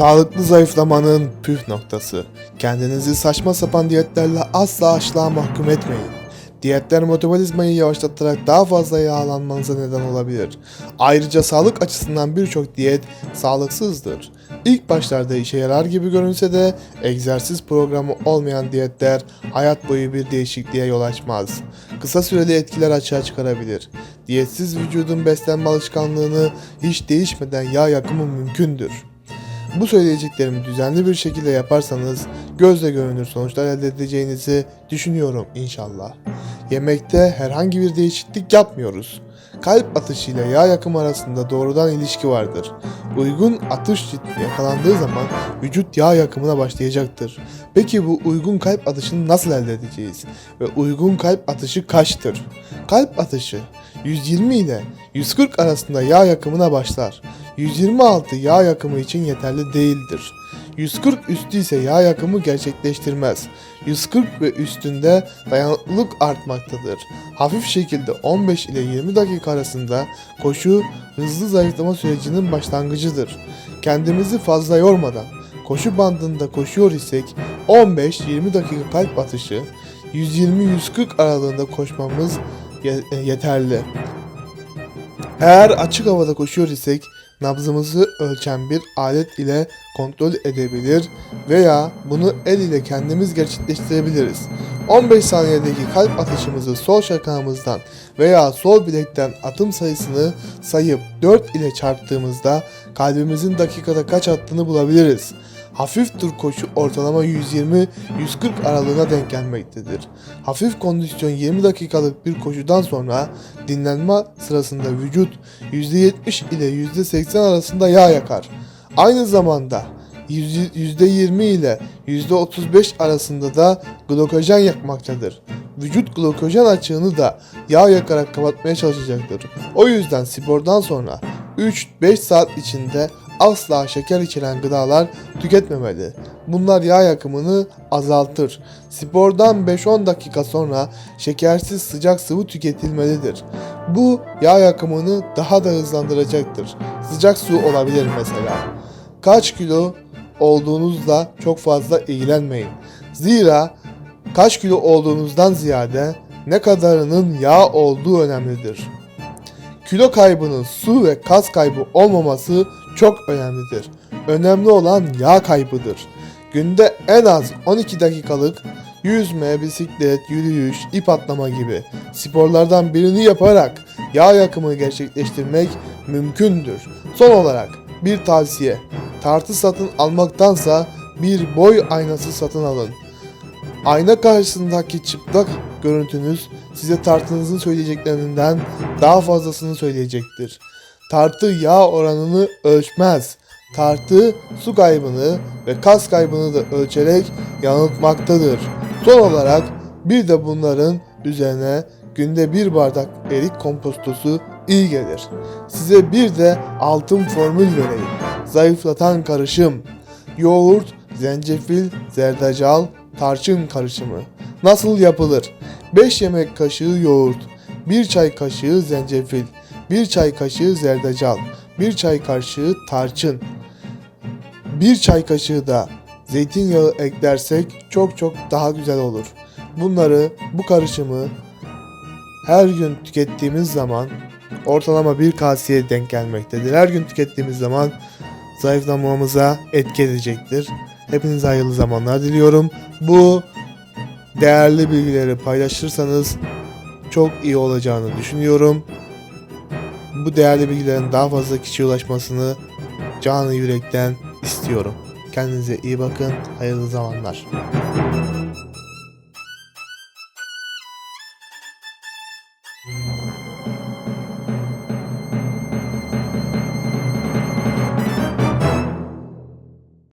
Sağlıklı zayıflamanın püf noktası. Kendinizi saçma sapan diyetlerle asla açlığa mahkum etmeyin. Diyetler metabolizmayı yavaşlatarak daha fazla yağlanmanıza neden olabilir. Ayrıca sağlık açısından birçok diyet sağlıksızdır. İlk başlarda işe yarar gibi görünse de egzersiz programı olmayan diyetler hayat boyu bir değişikliğe yol açmaz. Kısa süreli etkiler açığa çıkarabilir. Diyetsiz vücudun beslenme alışkanlığını hiç değişmeden yağ yakımı mümkündür. Bu söyleyeceklerimi düzenli bir şekilde yaparsanız gözle görünür sonuçlar elde edeceğinizi düşünüyorum inşallah. Yemekte herhangi bir değişiklik yapmıyoruz. Kalp atışı ile yağ yakımı arasında doğrudan ilişki vardır. Uygun atış ritmi yakalandığı zaman vücut yağ yakımına başlayacaktır. Peki bu uygun kalp atışını nasıl elde edeceğiz? Ve uygun kalp atışı kaçtır? Kalp atışı 120 ile 140 arasında yağ yakımına başlar. 126 yağ yakımı için yeterli değildir. 140 üstü ise yağ yakımı gerçekleştirmez. 140 ve üstünde dayanıklılık artmaktadır. Hafif şekilde 15 ile 20 dakika arasında koşu hızlı zayıflama sürecinin başlangıcıdır. Kendimizi fazla yormadan koşu bandında koşuyor isek 15-20 dakika kalp atışı 120-140 aralığında koşmamız ye- yeterli. Eğer açık havada koşuyor isek nabzımızı ölçen bir alet ile kontrol edebilir veya bunu el ile kendimiz gerçekleştirebiliriz. 15 saniyedeki kalp atışımızı sol şakağımızdan veya sol bilekten atım sayısını sayıp 4 ile çarptığımızda kalbimizin dakikada kaç attığını bulabiliriz. Hafif tur koşu ortalama 120-140 aralığına denk gelmektedir. Hafif kondisyon 20 dakikalık bir koşudan sonra dinlenme sırasında vücut %70 ile %80 arasında yağ yakar. Aynı zamanda yüz- %20 ile %35 arasında da glukojen yakmaktadır. Vücut glukojen açığını da yağ yakarak kapatmaya çalışacaktır. O yüzden spordan sonra 3-5 saat içinde asla şeker içeren gıdalar tüketmemeli. Bunlar yağ yakımını azaltır. Spordan 5-10 dakika sonra şekersiz sıcak sıvı tüketilmelidir. Bu yağ yakımını daha da hızlandıracaktır. Sıcak su olabilir mesela. Kaç kilo olduğunuzla çok fazla ilgilenmeyin. Zira kaç kilo olduğunuzdan ziyade ne kadarının yağ olduğu önemlidir. Kilo kaybının su ve kas kaybı olmaması çok önemlidir. Önemli olan yağ kaybıdır. Günde en az 12 dakikalık yüzme, bisiklet, yürüyüş, ip atlama gibi sporlardan birini yaparak yağ yakımı gerçekleştirmek mümkündür. Son olarak bir tavsiye. Tartı satın almaktansa bir boy aynası satın alın. Ayna karşısındaki çıplak görüntünüz size tartınızın söyleyeceklerinden daha fazlasını söyleyecektir. Tartı yağ oranını ölçmez. Tartı su kaybını ve kas kaybını da ölçerek yanıltmaktadır. Son olarak bir de bunların üzerine günde bir bardak erik kompostosu iyi gelir. Size bir de altın formül vereyim. Zayıflatan karışım. Yoğurt, zencefil, zerdeçal, tarçın karışımı. Nasıl yapılır? 5 yemek kaşığı yoğurt, 1 çay kaşığı zencefil, 1 çay kaşığı zerdeçal, 1 çay kaşığı tarçın, 1 çay kaşığı da zeytinyağı eklersek çok çok daha güzel olur. Bunları, bu karışımı her gün tükettiğimiz zaman ortalama bir kaseye denk gelmektedir. Her gün tükettiğimiz zaman zayıflamamıza etki edecektir. Hepinize hayırlı zamanlar diliyorum. Bu değerli bilgileri paylaşırsanız çok iyi olacağını düşünüyorum. Bu değerli bilgilerin daha fazla kişiye ulaşmasını canı yürekten istiyorum. Kendinize iyi bakın. Hayırlı zamanlar.